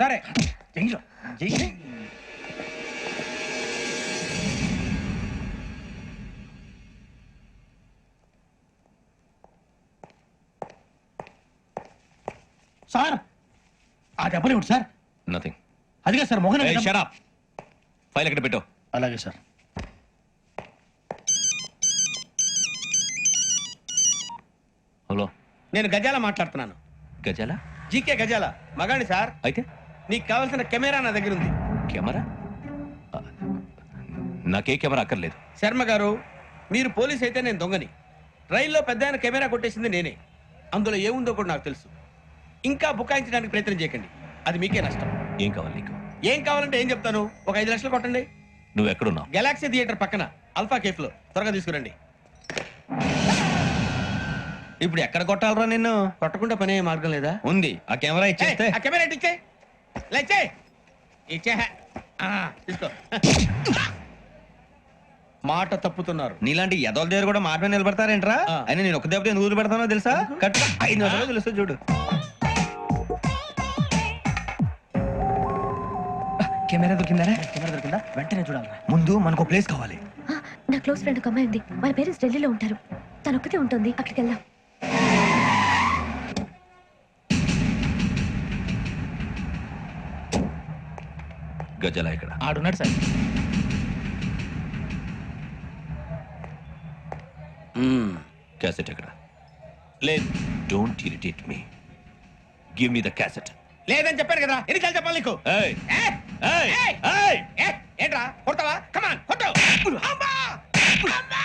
సరే. చెయ్యి చెయ్యి సార్ ఆ దెబ్బలేమిటి సార్. నథింగ్ అదిగా sir Mohan shut up file ఎక్కడ పెట్టావు? అలాగే సార్. హలో నేను గజాల మాట్లాడుతున్నాను. గజాల? జీకే గజాల. మగాడి సార్. అయితే? నీకు కావాల్సిన కెమెరా నా దగ్గర ఉంది. కెమెరా? నాకే కెమెరా అక్కర్లేదు. శర్మ గారు మీరు పోలీస్ అయితే నేను దొంగని. రైల్లో పెద్ద ఆయన కెమెరా కొట్టేసింది నేనే. అందులో ఏముందో కూడా నాకు తెలుసు. ఇంకా బుకాయించడానికి ప్రయత్నం చేయకండి. అది మీకే నష్టం. ఏం కావాలి నీకు? ఏం కావాలంటే ఏం చెప్తాను? ఒక ఐదు లక్షలు కొట్టండి. నువ్వు ఎక్కడున్నావు? గెలాక్సీ థియేటర్ పక్కన అల్ఫా కేఫ్లో త్వరగా తీసుకురండి. ఇప్పుడు ఎక్కడ కొట్టాలరా నిన్ను? కొట్టకుండా పనే మార్గం లేదా? ఉంది. ఆ కెమెరా ఆ కెమెరా ఇచ్చే లేచే. ఇచ్చే ఆ, తీసుకో. మాట తప్పుతున్నారు. నీలాంటి ఎదల దగ్గర కూడా మాట మీద నిలబడతారేంట్రా. అయినా నేను ఒక దెబ్బతో ఎందుకు పెడతానో తెలుసా? కరెక్ట్ ఐదు నిమిషాలు తెలుసు చూడు. కెమెరా దొరికిందా కెమెరా దొరికిందా? వెంటనే చూడాలరా. ముందు మనకు ప్లేస్ కావాలి. నా క్లోజ్ ఫ్రెండ్ ఒక అమ్మాయి ఉంది. వాళ్ళ పేరెంట్స్ ఢిల్లీలో ఉంటారు. తను ఒక్కతే ఉంటుంది. అక్కడికి వెళ్దాం. గజాల ఇక్కడ. ఆడున్నాడు సార్. క్యాసెట్ ఎక్కడ? లేదు. Don't irritate me give me the cassette లేదని చెప్పాను కదా. ఎన్నిసార్లు చెప్పాలి నీకు? ఏంట్రా? కొడతావా? కమాన్ కొట్టు! అమ్మా! అమ్మా!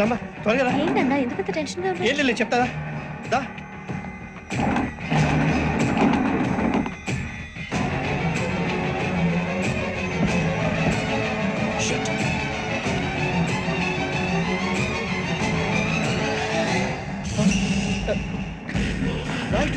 రమ్మా త్వరగా. ఏంటన్నా ఎందుకంత టెన్షన్గా ఏం లేదు చెప్తాదా దా. రైట్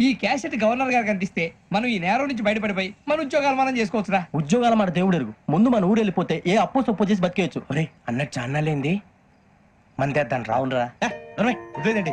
ఈ క్యాసెట్ గవర్నర్ గారికి అందిస్తే మనం ఈ నేరం నుంచి బయటపడిపోయి మన ఉద్యోగాలు మనం చేసుకోవచ్చురా. ఉద్యోగాల మాట దేవుడు ఎరుగు. ముందు మన ఊరు వెళ్ళిపోతే ఏ అప్పు సొప్పు చేసి బతికేయచ్చు. ఒరే అన్నట్టు చాన్నాలేంది? మన తెద్దాను రావునరా. వదిలేదండి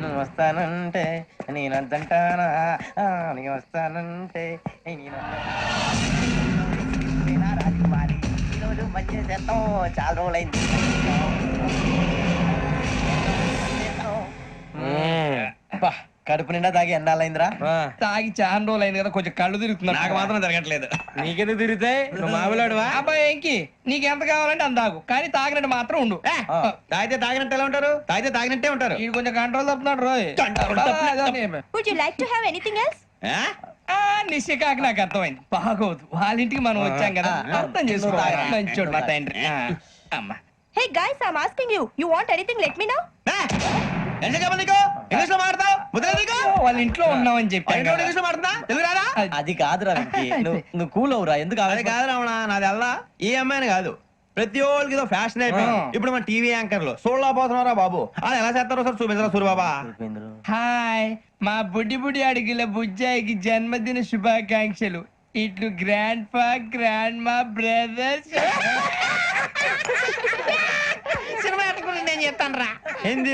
నువ్వు వస్తానంటే నేనంతంటానా ఆ, నేను వస్తానంటే నేను రాజకుమారి ఈరోజు మంచి చేస్తాం. చాలా రోజులైంది. అబ్బా, కడుపు నిండా తాగి ఎండాలైందిరా తాగి చాలా రోజులు అయింది కదా కొంచెం కళ్ళు తిరుగుతున్నారు నాకు మాత్రం జరగట్లేదు నీకెందుకు తిరుగుతాయి నువ్వు మామిలాడువా? అబ్బాయి ఏంకి? నీకు ఎంత కావాలంటే అంత తాగు. కానీ తాగినట్టు మాత్రం ఉండు. తాగితే తాగినట్టు ఎలా ఉంటారు? తాగితే తాగినట్టే ఉంటారు. వీడు కొంచెం కంట్రోల్ తప్పుతున్నాడు రోయ్. Would you like to have anything else నిశ్చికాకి నాకు అర్థమైంది. బాగోదు. వాళ్ళ ఇంటికి మనం వచ్చాం కదా. అర్థం చేసుకోవాలి మంచోడు మా తండ్రి. ఆ, అమ్మా. Hey guys I asking you you want anything let me know ఇంగ్లీష్లో మాడతావు వాళ్ళ ఇంట్లో ఉన్నామని చెప్పాను ఇంగ్లీష్లో మాడుతున్నా తెలుగు రాదా? అది కాదురా వెంకీ. నువ్వు నువ్వు కూల్ అవురా ఎందుకు అదే కాదు రావణ నాది అల్లా. ఈ అమ్మాయిని కాదు. ప్రతి ఒక్కరికి ఏదో ఫ్యాషన్ అయిపోయింది. ఇప్పుడు మన టీవీ యాంకర్లు. సోళ్ళ పోతున్నారా బాబు. అది ఎలా చేస్తారో సార్ చూపించరా సూరిబాబా? హాయ్. మా బుడ్డి బుడి అడిగిల బుజ్జాయికి జన్మదిన శుభాకాంక్షలు. ఇట్లు గ్రాండ్ ఫా గ్రాండ్ మా బ్రదర్స్. తీస్తాను రా హిందీ